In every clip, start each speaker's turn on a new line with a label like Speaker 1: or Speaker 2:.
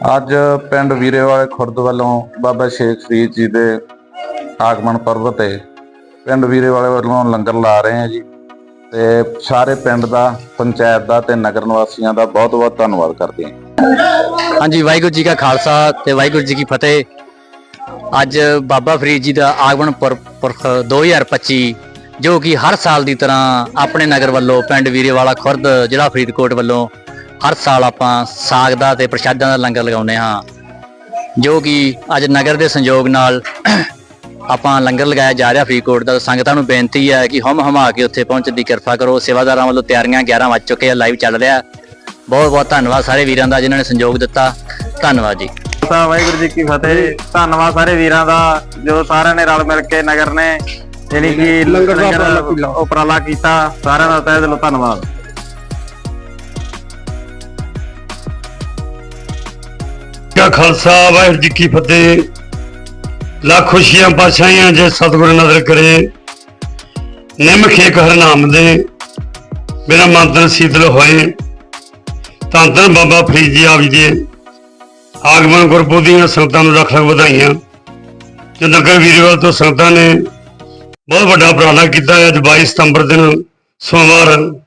Speaker 1: ਅੱਜ ਪਿੰਡ ਵੀਰੇਵਾਲੇ ਖੁਰਦ ਵੱਲੋਂ ਬਾਬਾ ਸ਼ੇਖ ਫਰੀਦ ਜੀ ਦੇ ਆਗਮਨ ਪਰਵ ਤੇ ਪਿੰਡ ਵੀਰੇਵਾਲੇ ਵੱਲੋਂ ਲੰਗਰ ਲਾ ਰਹੇ ਹਾਂ ਜੀ ਤੇ ਸਾਰੇ ਪਿੰਡ ਦਾ, ਪੰਚਾਇਤ ਦਾ ਤੇ ਨਗਰ ਨਿਵਾਸੀਆਂ ਦਾ ਬਹੁਤ ਬਹੁਤ ਧੰਨਵਾਦ ਕਰਦੇ ਹਾਂ।
Speaker 2: ਹਾਂਜੀ, ਵਾਹਿਗੁਰੂ ਜੀ ਕਾ ਖਾਲਸਾ ਤੇ ਵਾਹਿਗੁਰੂ ਜੀ ਕੀ ਫਤਿਹ। ਅੱਜ ਬਾਬਾ ਫਰੀਦ ਜੀ ਦਾ ਆਗਮਨ ਪੁਰ- ਪੁਰਖ 2025 ਜੋ ਕਿ ਹਰ ਸਾਲ ਦੀ ਤਰ੍ਹਾਂ ਆਪਣੇ ਨਗਰ ਵੱਲੋਂ ਪਿੰਡ ਵੀਰੇ ਵਾਲਾ ਖੁਰਦ ਜ਼ਿਲ੍ਹਾ ਫਰੀਦਕੋਟ ਵੱਲੋਂ ਹਰ ਸਾਲ ਆਪਾਂ ਸਾਗ ਦਾ ਤੇ ਪ੍ਰਸ਼ਾਦਾਂ ਦਾ ਲੰਗਰ ਲਗਾਉਂਦੇ ਹਾਂ ਜੋ ਕਿ ਅੱਜ ਨਗਰ ਦੇ ਸੰਯੋਗ ਨਾਲ ਆਪਾਂ ਲੰਗਰ ਲਗਾਇਆ ਜਾ ਰਿਹਾ ਫਰੀਦਕੋਟ ਦਾ। ਸੰਗਤਾਂ ਨੂੰ ਬੇਨਤੀ ਹੈ ਕਿ ਹਮ ਹਮਾ ਕੇ ਉੱਥੇ ਪਹੁੰਚਣ ਦੀ ਕਿਰਪਾ ਕਰੋ। ਸੇਵਾਦਾਰਾਂ ਵੱਲੋਂ ਤਿਆਰੀਆਂ 11 ਵੱਜ ਚੁੱਕੇ ਆ ਲਾਈਵ ਚੱਲ ਰਿਹਾ। ਬਹੁਤ ਬਹੁਤ ਧੰਨਵਾਦ ਸਾਰੇ ਵੀਰਾਂ ਦਾ ਜਿਨ੍ਹਾਂ ਨੇ ਸੰਯੋਗ ਦਿੱਤਾ। ਧੰਨਵਾਦ ਜੀ।
Speaker 3: ਖਾਲਸਾ ਵਾਹਿਗੁਰੂ ਜੀ ਕੀ ਫਤਿਹ ਧੰਨਵਾਦ ਸਾਰੇ ਵੀਰਾਂ ਦਾ ਜੋ ਸਾਰਿਆਂ ਨੇ ਰਲ ਮਿਲ ਕੇ ਨਗਰ ਨੇ ਜਿਹੜੀ ਕਿ ਲੰਗਰ ਉਪਰਾਲਾ ਕੀਤਾ। ਸਾਰਿਆਂ ਦਾ ਤਹਿ ਦਿਲੋਂ ਧੰਨਵਾਦ।
Speaker 4: ਕਾ ਖਾਲਸਾ, ਵਾਹਿਗੁਰੂ ਜੀ ਕੀ ਫਤਿਹ। ਲੱਖ ਖੁਸ਼ੀਆਂ ਪਾਸ਼ਾਈਆਂ ਜੇ ਸਤਿਗੁਰ ਨਜ਼ਰ ਕਰੇ। ਨਿਮ ਖੇਕ ਹਰ ਦੇ। ਮੇਰਾ ਮੰਤਰ ਸੀਤਲ ਹੋਏ। ਧੰਨ ਧੰਨ ਬਾਬਾ ਫਰੀਦ ਜੀ ਆਪ ਜੀ ਦੇ ਆਗਮਨ ਗੁਰਪੁਰਬ ਦੀਆਂ ਸੰਗਤਾਂ ਨੂੰ ਲੱਖ ਲੱਖ ਵਧਾਈਆਂ। ਜੋ ਨਗਰ ਵੀਰਵਾਲ ਤੋਂ ਸੰਗਤਾਂ ਨੇ ਬਹੁਤ ਵੱਡਾ ਉਪਰਾਲਾ ਕੀਤਾ ਹੈ। ਅੱਜ 22 ਸਤੰਬਰ ਦਿਨ ਸੋਮਵਾਰ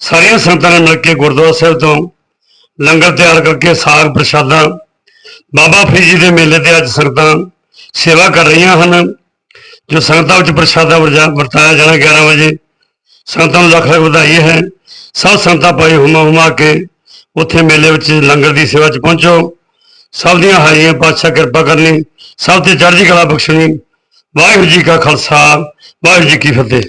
Speaker 4: ਸਾਰੀਆਂ ਸੰਗਤਾਂ ਨੇ ਮਿਲ ਕੇ ਗੁਰਦੁਆਰਾ ਸਾਹਿਬ ਤੋਂ ਲੰਗਰ ਤਿਆਰ ਕਰਕੇ ਸਾਗ ਪ੍ਰਸ਼ਾਦਾ ਬਾਬਾ ਫਰੀਦ ਜੀ ਦੇ ਮੇਲੇ ਤੇ ਅੱਜ ਸੰਗਤਾਂ ਸੇਵਾ ਕਰ ਰਹੀਆਂ ਹਨ, ਜੋ ਸੰਗਤਾਂ ਵਿੱਚ ਪ੍ਰਸ਼ਾਦਾ ਵਰਜਾ- ਵਰਤਾਇਆ ਜਾਣਾ 11 ਵਜੇ। ਸੰਗਤਾਂ ਨੂੰ ਲੱਖ ਲੱਖ ਵਧਾਈ ਹੈ। ਸਭ ਸੰਗਤਾਂ ਭਾਈ ਹੁਮਾ ਹੁਮਾ ਕੇ ਉੱਥੇ ਮੇਲੇ ਵਿੱਚ ਲੰਗਰ ਦੀ ਸੇਵਾ 'ਚ ਪਹੁੰਚੋ। ਸਭ ਦੀਆਂ ਹਾਜ਼ਰੀਆਂ, ਪਾਤਸ਼ਾਹ ਕਿਰਪਾ ਕਰਨੀ। ਸਭ ਤੇ ਚੜ੍ਹਦੀ ਕਲਾ ਬਖਸ਼ਣੀ। ਵਾਹਿਗੁਰੂ ਜੀ ਕਾ ਖਾਲਸਾ, ਵਾਹਿਗੁਰੂ ਜੀ ਕੀ ਫਤਿਹ।